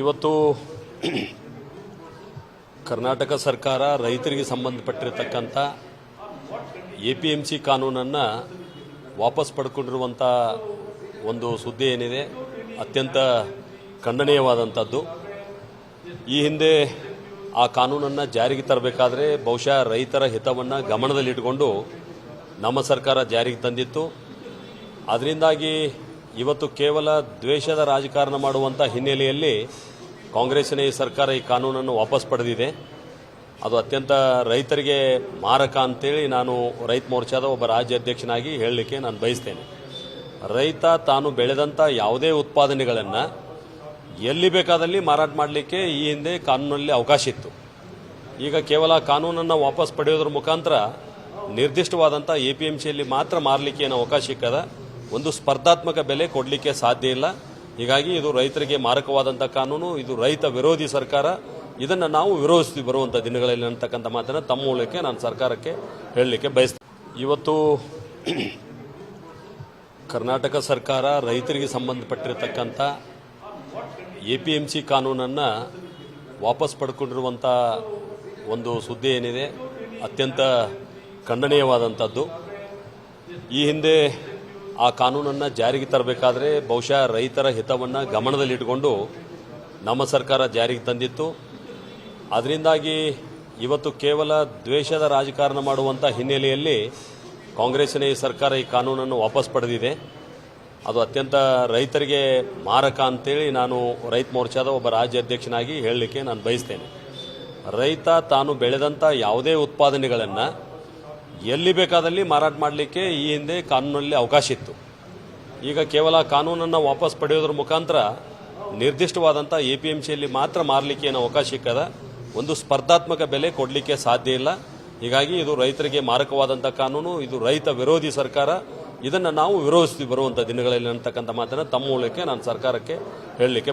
ಇವತ್ತು ಕರ್ನಾಟಕ ಸರ್ಕಾರ ರೈತರಿಗೆ ಸಂಬಂಧಪಟ್ಟಿರತಕ್ಕಂಥ ಎ ಪಿ ಎಂ ಸಿ ಕಾನೂನನ್ನು ವಾಪಸ್ ಪಡ್ಕೊಂಡಿರುವಂಥ ಒಂದು ಸುದ್ದಿ ಏನಿದೆ, ಅತ್ಯಂತ ಖಂಡನೀಯವಾದಂಥದ್ದು. ಈ ಹಿಂದೆ ಆ ಕಾನೂನನ್ನು ಜಾರಿಗೆ ತರಬೇಕಾದ್ರೆ ಬಹುಶಃ ರೈತರ ಹಿತವನ್ನು ಗಮನದಲ್ಲಿಟ್ಟುಕೊಂಡು ನಮ್ಮ ಸರ್ಕಾರ ಜಾರಿಗೆ ತಂದಿತ್ತು. ಅದರಿಂದಾಗಿ ಇವತ್ತು ಕೇವಲ ದ್ವೇಷದ ರಾಜಕಾರಣ ಮಾಡುವಂಥ ಹಿನ್ನೆಲೆಯಲ್ಲಿ ಕಾಂಗ್ರೆಸ್ಸಿನ ಈ ಸರ್ಕಾರ ಈ ಕಾನೂನನ್ನು ವಾಪಸ್ ಪಡೆದಿದೆ. ಅದು ಅತ್ಯಂತ ರೈತರಿಗೆ ಮಾರಕ ಅಂತೇಳಿ ನಾನು ರೈತ ಮೋರ್ಚಾದ ಒಬ್ಬ ರಾಜ್ಯಾಧ್ಯಕ್ಷನಾಗಿ ಹೇಳಲಿಕ್ಕೆ ನಾನು ಬಯಸ್ತೇನೆ. ರೈತ ತಾನು ಬೆಳೆದಂಥ ಯಾವುದೇ ಉತ್ಪಾದನೆಗಳನ್ನು ಎಲ್ಲಿ ಬೇಕಾದಲ್ಲಿ ಮಾರಾಟ ಮಾಡಲಿಕ್ಕೆ ಈ ಹಿಂದೆ ಕಾನೂನಲ್ಲಿ ಅವಕಾಶ ಇತ್ತು. ಈಗ ಕೇವಲ ಕಾನೂನನ್ನು ವಾಪಸ್ ಪಡೆಯೋದ್ರ ಮುಖಾಂತರ ನಿರ್ದಿಷ್ಟವಾದಂಥ ಎ ಪಿ ಎಂ ಸಿಯಲ್ಲಿ ಮಾತ್ರ ಮಾರಲಿಕ್ಕೆ ಏನು ಅವಕಾಶ ಸಿಕ್ಕದ? ಒಂದು ಸ್ಪರ್ಧಾತ್ಮಕ ಬೆಲೆ ಕೊಡಲಿಕ್ಕೆ ಸಾಧ್ಯ ಇಲ್ಲ. ಹೀಗಾಗಿ ಇದು ರೈತರಿಗೆ ಮಾರಕವಾದಂಥ ಕಾನೂನು, ಇದು ರೈತ ವಿರೋಧಿ ಸರ್ಕಾರ. ಇದನ್ನು ನಾವು ವಿರೋಧಿಸ್ತೀವಿ ಬರುವಂಥ ದಿನಗಳಲ್ಲಿ ಅಂತಕ್ಕಂಥ ಮಾತನ್ನು ತಮ್ಮ ಮೂಲಕ ನಾನು ಸರ್ಕಾರಕ್ಕೆ ಹೇಳಲಿಕ್ಕೆ ಬಯಸ್ತೇನೆ. ಇವತ್ತು ಕರ್ನಾಟಕ ಸರ್ಕಾರ ರೈತರಿಗೆ ಸಂಬಂಧಪಟ್ಟಿರತಕ್ಕಂಥ ಎ ಪಿ ಎಂ ಸಿ ಕಾನೂನನ್ನು ವಾಪಸ್ ಪಡ್ಕೊಂಡಿರುವಂಥ ಒಂದು ಸುದ್ದಿ ಏನಿದೆ, ಅತ್ಯಂತ ಖಂಡನೀಯವಾದಂಥದ್ದು ಈ ಹಿಂದೆ ಆ ಕಾನೂನನ್ನು ಜಾರಿಗೆ ತರಬೇಕಾದ್ರೆ ಬಹುಶಃ ರೈತರ ಹಿತವನ್ನು ಗಮನದಲ್ಲಿಟ್ಟುಕೊಂಡು ನಮ್ಮ ಸರ್ಕಾರ ಜಾರಿಗೆ ತಂದಿತ್ತು. ಅದರಿಂದಾಗಿ ಇವತ್ತು ಕೇವಲ ದ್ವೇಷದ ರಾಜಕಾರಣ ಮಾಡುವಂಥ ಹಿನ್ನೆಲೆಯಲ್ಲಿ ಕಾಂಗ್ರೆಸ್ಸಿನ ಈ ಸರ್ಕಾರ ಈ ಕಾನೂನನ್ನು ವಾಪಸ್ ಪಡೆದಿದೆ. ಅದು ಅತ್ಯಂತ ರೈತರಿಗೆ ಮಾರಕ ಅಂತೇಳಿ ನಾನು ರೈತ ಮೋರ್ಚಾದ ಒಬ್ಬ ರಾಜ್ಯ ಅಧ್ಯಕ್ಷನಾಗಿ ಹೇಳಲಿಕ್ಕೆ ನಾನು ಬಯಸ್ತೇನೆ. ರೈತ ತಾನು ಬೆಳೆದಂಥ ಯಾವುದೇ ಉತ್ಪಾದನೆಗಳನ್ನು ಎಲ್ಲಿ ಬೇಕಾದಲ್ಲಿ ಮಾರಾಟ ಮಾಡಲಿಕ್ಕೆ ಈ ಹಿಂದೆ ಕಾನೂನಲ್ಲಿ ಅವಕಾಶ ಇತ್ತು. ಈಗ ಕೇವಲ ಕಾನೂನನ್ನು ವಾಪಸ್ ಪಡೆಯೋದ್ರ ಮುಖಾಂತರ ನಿರ್ದಿಷ್ಟವಾದಂಥ ಎ ಪಿ ಎಂ ಸಿಯಲ್ಲಿ ಮಾತ್ರ ಮಾರಲಿಕ್ಕೆ ಏನು ಅವಕಾಶ ಸಿಕ್ಕದ. ಒಂದು ಸ್ಪರ್ಧಾತ್ಮಕ ಬೆಲೆ ಕೊಡಲಿಕ್ಕೆ ಸಾಧ್ಯ ಇಲ್ಲ. ಹೀಗಾಗಿ ಇದು ರೈತರಿಗೆ ಮಾರಕವಾದಂಥ ಕಾನೂನು, ಇದು ರೈತ ವಿರೋಧಿ ಸರ್ಕಾರ. ಇದನ್ನು ನಾವು ವಿರೋಧಿಸ್ತೀವಿ ಬರುವಂಥ ದಿನಗಳಲ್ಲಿ ಅಂತಕ್ಕಂಥ ಮಾತನ್ನು ತಮ್ಮ ಮೂಲಕ್ಕೆ ನಾನು ಸರ್ಕಾರಕ್ಕೆ ಹೇಳಲಿಕ್ಕೆ